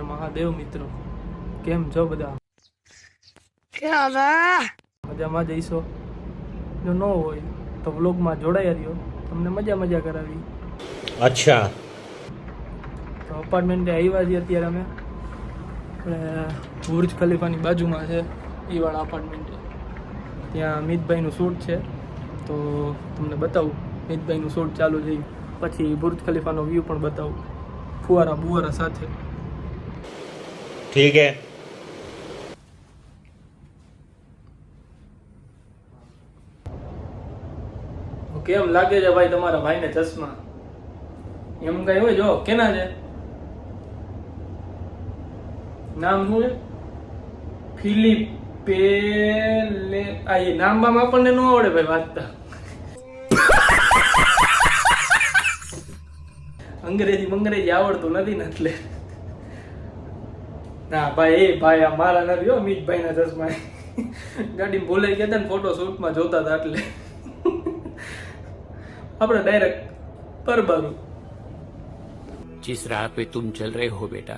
હર મહાદેવ મિત્રો. કેમ છો બધા? મજામાં જઈશો? જો ન હોય તો વ્લોગમાં જોડાઈ રહ્યો. તમને મજા મજા કરાવી. અચ્છા. તો અપાર્ટમેન્ટે આવ્યા છીએ અત્યારે અમે. બુર્જ ખલીફાની બાજુમાં છે ઈવાળા અપાર્ટમેન્ટે ત્યાં મિતભાઈનું શૂટ છે. તો તમને બતાવું. મિતભાઈનું શૂટ ચાલુ થઈ. પછી બુર્જ ખલીફાનો વ્યૂ પણ બતાવું. ફુવારા બુવારા સાથે. ठीक है કેમ લાગે છે ભાઈ તમારા ભાઈને ચશ્મા એમ કઈ હોય જો કેના છે નામ શું છે ફિલિપ પેલે આ એ નામ બામ આપણને ન આવડે ભાઈ વાંચતા અંગ્રેજી મંગ્રેજી આવડતું નથી ને એટલે ના ભાઈ એ ભાઈ આ મારા નથી હો મીતભાઈ ના ચશ્મા ગાડી ભૂલાઈ ગયા હતા ને ફોટો શૂટમાં જોતા હતા એટલે આપણે ડાયરેક્ટ પરબારું जिस राह पे तुम चल रहे हो बेटा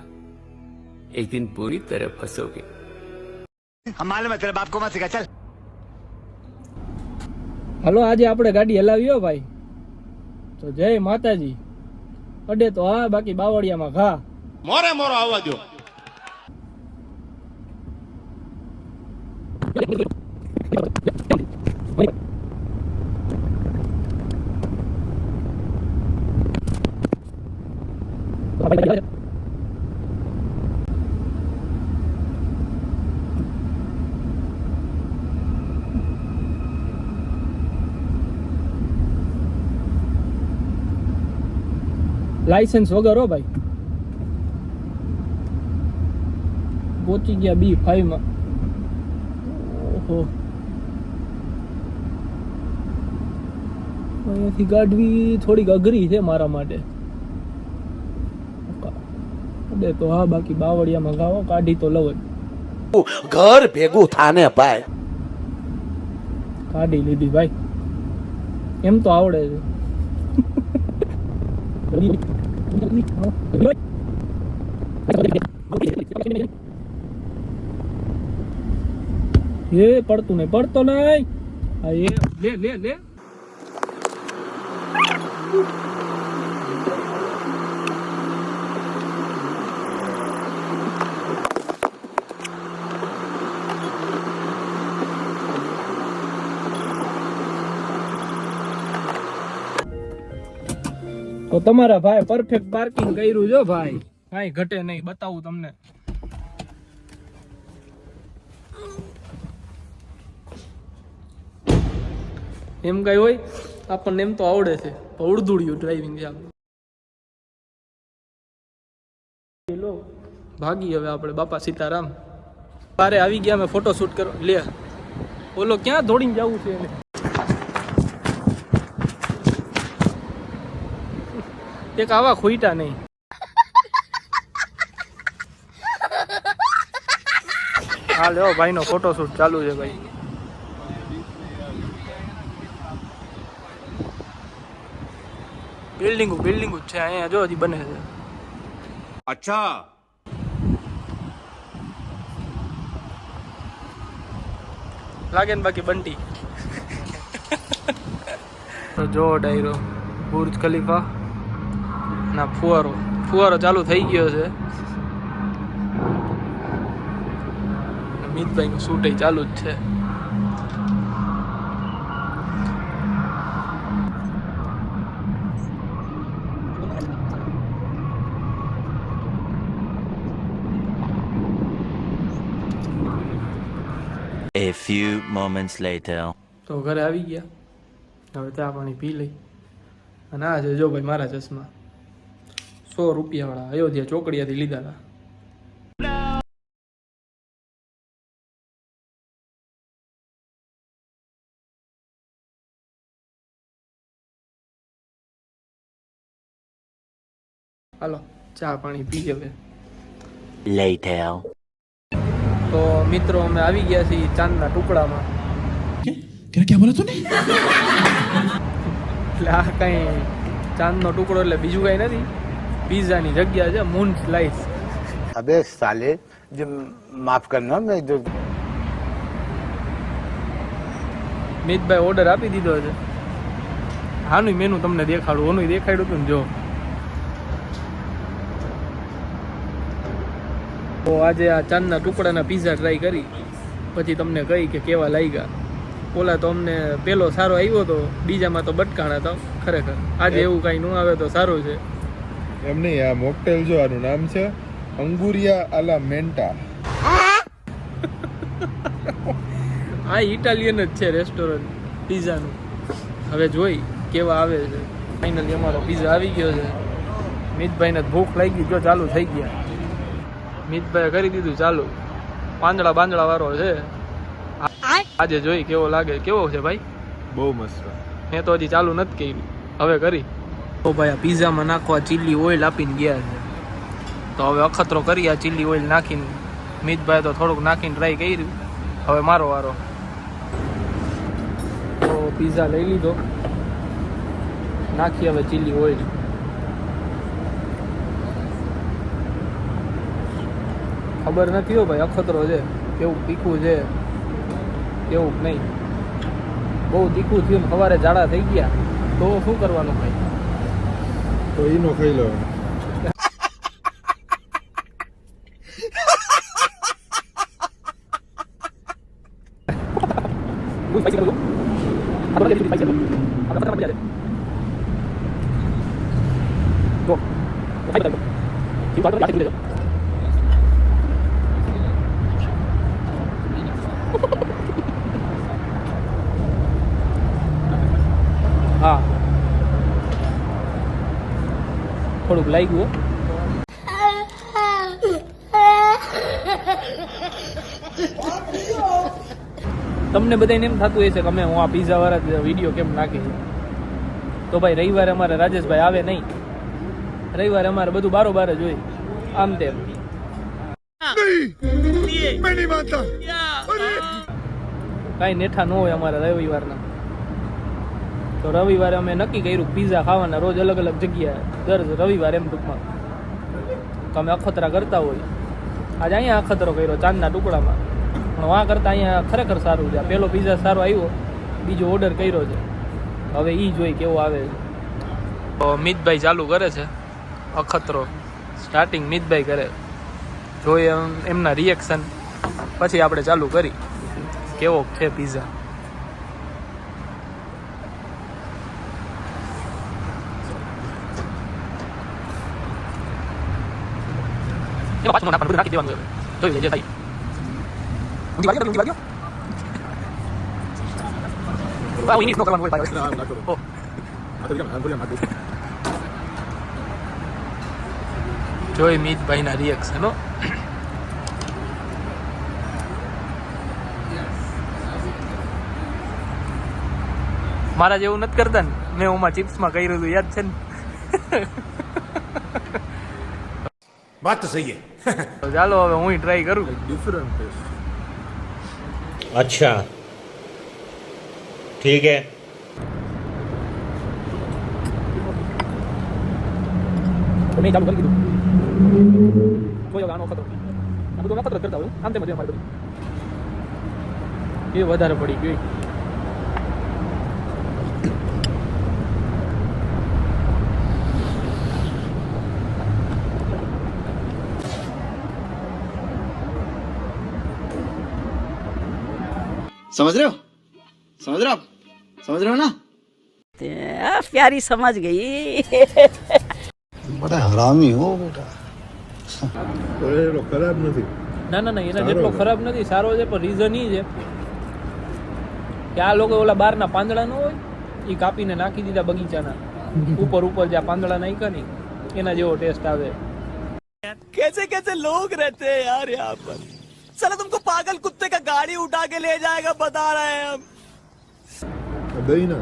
एक दिन पूरी तरह फंसोगे हम मालूम है तेरे बाप को मत सिखा चल હાલો આજે આપણે ગાડી હલાવી હો ભાઈ તો જય માતાજી અડે તો હા બાકી બાવળિયામાં ઘા मोरे मोरो आवाज दो લાયસન્સ વગર હો ભાઈ. પહોંચી ગયા બી ફાઈવમાં. ઓહો. અહીંયાથી ગાઢવી થોડીક અઘરી છે મારા માટે. દે તો હા બાકી બાવળિયામાં ગાવો કાઢી તો લવ ઘર ભેગું થાને ભાઈ. કાઢી લીધી ભાઈ. એમ તો આવડે છે. Thank you. એ પડતું નહીં, પડતો નહીં. હા એ, લે લે લે. તો તમારા ભાઈ પરફેક્ટ પાર્કિંગ કર્યું જો ભાઈ. કઈ ઘટે નહીં, બતાવું તમને. એમ કઈ હોય, આપણને એમ તો આવડે છે. પણ ઉડદુડિયું ડ્રાઇવિંગ છે આપણું લો ભાગી હવે આપણે બાપા સીતારામ. બારે આવી ગયા, અમે ફોટો શૂટ કરો લે, ઓલો ક્યાં દોડીને જવું છે એને? એક આવા ખોઈટા નહીં. હા, લ્યો ભાઈ નો ફોટો શૂટ ચાલુ છે ભાઈ. બિલ્ડિંગ બિલ્ડિંગ છે અહીંયા જો હજી બને છે. અચ્છા. લાગે ને બાકી બંટી. તો જો ડાયરો બુર્જ ખલીફા ના ફુવારો. ફુવારો ચાલુ થઈ ગયો છે. મિતભાઈનું શૂટિંગ ચાલુ જ છે. A few moments later. તો ઘરે આવી ગયા. હવે ચા પાણી પી લઈ. અને આ છે જો ભાઈ મારા ચશ્મા. સો રૂપિયાવાળા અયોધ્યા ચોકડીયાથી લીધા હતા હાલો ચા પાણી પી હવે. Later. તો મિત્રો અમે આવી ગયા છીએ ચાંદના ટુકડામાં. ક્યાં બોલે તું એટલે આ કંઈ ચાંદનો ટુકડો એટલે બીજું કંઈ નથી. પીઝાની જગ્યા છે મૂન સ્લાઈસ અબે સાલે જે માફ કરના મેં જો મિતભાઈ ઓર્ડર આપી દીધો છે. હાનું મેનુ તમને દેખાડું ઓનું દેખાડ્યું હતું ને જો. તો આજે આ ચાંદના ટુકડાના પીઝા ટ્રાય કરી. પછી તમને કહી કે કેવા લાગ્યા. ઓલા તો અમને પેલો સારો આવ્યો તો બીજામાં તો બટકાણા હતા ખરેખર. આજે એવું કાંઈ ન આવે તો સારું છે. એમ નહીં આ મોકટેલ જો આનું નામ છે અંગુરિયા આલા મેન્ટા. આ ઇટાલિયન જ છે રેસ્ટોરન્ટ પીઝાનું હવે જોઈ કેવા આવે છે. ફાઇનલી અમારો પીઝા આવી ગયો છે. મિતભાઈને ભૂખ લાગી જો ચાલુ થઈ ગયા. મિતભાઈએ કરી દીધું ચાલુ. પાંદડા બાંદડા વાળો છે. આજે જોઈ કેવો લાગે કેવો છે ભાઈ? બહુ મસ્ત. મેં તો હજી ચાલુ નથી કર્યું હવે કરી. તો ભાઈ આ પીઝામાં નાખવા ચીલી ઓઇલ આપીને ગયા છે. તો હવે અખતરો કરી આ ચીલી ઓઇલ નાખીને. મિતભાઈ તો થોડુંક નાખીને ટ્રાય કર્યું. હવે મારો વારો. તો પીઝા લઈ લીધો. નાખી હવે ચીલી ઓઇલ. ખબર નથી હો ભાઈ અખતરો છે કેવું તીખું છે કેવું નહીં. બહુ તીખું થયું સવારે જાડા થઈ ગયા તો શું કરવાનું ભાઈ? તો ઈનો ખાઈ લો હા. થોડુંક લાગ્યું. તમને બધાને એમ થતું હશે કે અમે હું આ પીઝા વાળા વીડિયો કેમ નાખી છે? તો ભાઈ રવિવારે અમારે રાજેશભાઈ આવે નહીં. રવિવારે અમારે બધું બારોબાર જ હોય. આમ તેમ. કાંઈ નેઠા ન હોય અમારા રવિવારના. તો રવિવારે અમે નક્કી કર્યું પીઝા ખાવાના રોજ અલગ અલગ જગ્યાએ દર રવિવારે એમ ટૂંકમાં. તો અમે અખતરા કરતા હોય આજે અહીંયા અખતરો કર્યો ચાંદના ટુકડામાં. પણ વાં કરતાં અહીંયા ખરેખર સારું છે. પહેલો પીઝા સારો આવ્યો, બીજો ઓર્ડર કર્યો છે. હવે એ જોઈ કેવો આવે છે. મિતભાઈ ચાલુ કરે છે અખતરો. સ્ટાર્ટિંગ મિતભાઈ કરે. જોઈએ એમ- એમના રિએક્શન પછી આપણે ચાલુ કરી. કેવો છે પીઝા એમાં પાછું નાખી દેવાનું જોઈ લેજે ભાઈ ઊંધી વાગ્યો તો ઊંધી વાગ્યો આ ઇંગ્લિશ નો કરવાનું હોય ભાઈ ઓ જોઈ મીતભાઈના રિએક્શનો મારા જેવું નથી કરતા ને. મેં હું ચિપ્સમાં કર્યું હતું યાદ છે ને? વાત તો સહી ચાલો હવે હું ટ્રાય કરું. ડિફરન્ટ અચ્છા. ઠીક હે. મેં ચાલુ કરી દીધું. કોઈ ગાનો ખતરો. આ બધું ખતરો કરતા હોય. આમ તેમ બધું અમારે બધું એ વધારે પડી ગયું. समझ रहे हो समझ रहे हो आप समझ रहे हो ना आ, प्यारी समझ गई बड़ा हरामी हो बेटा એનો ખરાબ નથી ના ના ના એના સારો જેટલો છે. ખરાબ નથી સારો છે પણ રીઝન એ છે કે આ લોકો ઓલા બારના પાંદડા ન હોય એ કાપીને નાખી દીધા બગીચાના ઉપર ઉપર જ્યાં પાંદડા નાખ્યા ને એના જેવો ટેસ્ટ આવે कैसे कैसे लोग रहते हैं यार यहाँ पर साला तुमको पागल कुत्ते का गाड़ी उठा के ले जाएगा बता रहे हैं हम આ દહીં ના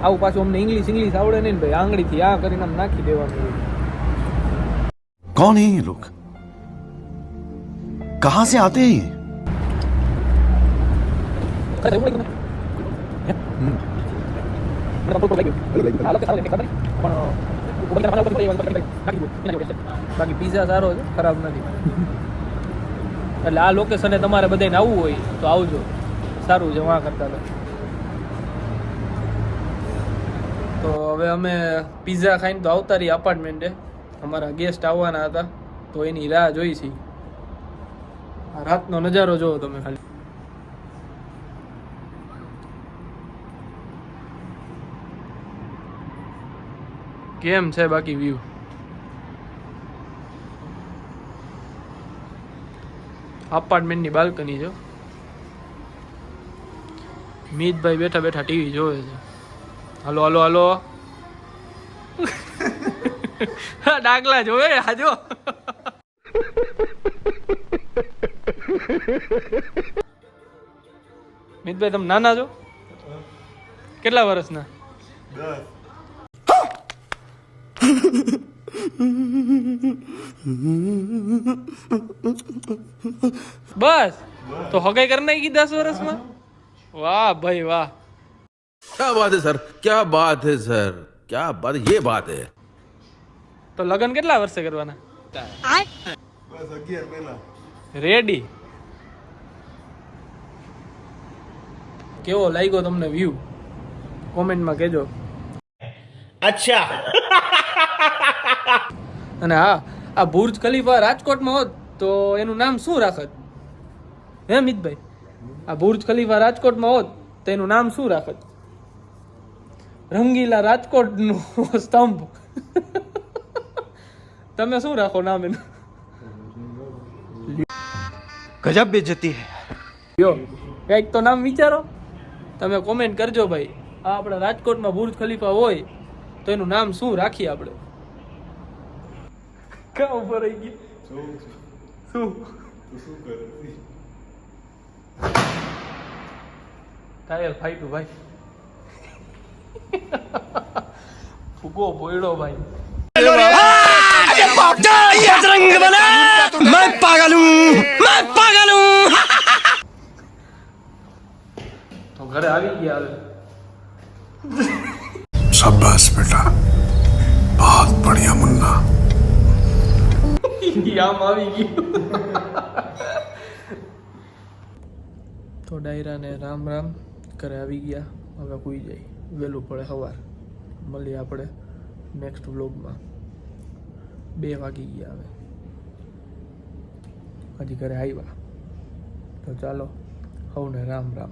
આવું પાછું અમને ઇંગ્લિશ ઇંગ્લિશ આવડે નહીં ને ભાઈ આંગળીથી આ કરીને આમ નાખી દેવાનું હોય. कौन है ये लोग कहाँ से आते हैं ये ખરેખર એવું લાગ્યું ને? બાકી પીઝા સારો છે, ખરાબ નથી. એટલે આ લોકેશને તમારે બધાને આવવું હોય તો આવજો. સારું છે, વાં કરતા તો હવે અમે પીઝા ખાઈને તો આવતા રહી અપાર્ટમેન્ટે અમારા ગેસ્ટ આવવાના હતા, તો એની રાહ જોઈ છી રાતનો નજારો જોવો તમે ખાલી. કેમ છે બાકી વ્યૂ અપાર્ટમેન્ટની બાલ્કની જો મીતભાઈ બેઠા બેઠા ટીવી જોવે છે. Hello hello hello. ડાકલા જોવે હાજો મિતભાઈ તમે નાના છો? કેટલા વર્ષના? બસ તો હગાઈ કરી નાખી દસ વર્ષમાં વાહ ભાઈ વાહ क्या बात है सर क्या बात है सर क्या बात ये बात है તો લગ્ન કેટલા વર્ષે કરવાના બસ અગિયાર પહેલા રેડી કેવો લાગ્યો તમને વ્યૂ કોમેન્ટમાં કહેજો अच्छा અને હા આ બુર્જ ખલીફા રાજકોટમાં હોત તો એનું નામ શું રાખત? હે મિતભાઈ? આ બુર્જ ખલીફા રાજકોટમાં હોત તો એનું નામ શું રાખત? રંગીલા રાજકોટનું સ્તંભ. તમે શું રાખો નામ એનું? ગજબ બે જતી યો કંઈક તો નામ વિચારો. તમે કોમેન્ટ કરજો ભાઈ. આ આપણા રાજકોટમાં બુર્જ ખલીફા હોય તો એનું નામ શું રાખીએ આપણે? ક્યાં ઉભો રહી ગઈ શું ટાયર ફાઈટું ભાઈ ફૂગો બોયડો ભાઈ मैं पागल हूँ मैं पागल हूँ તો ઘરે આવી ગયા હવે शाबाश बेटा बहुत बढ़िया मुन्ना ઈ આમ આવી ગયું. તો ડાયરાને રામ રામ ઘરે આવી ગયા. હવે કુઈ જાય. વહેલું પડે સવાર. મળીએ આપણે નેક્સ્ટ વ્લોગમાં બે વાગી ગયા હવે. હજી ઘરે આવ્યા. તો ચાલો હવને રામ રામ.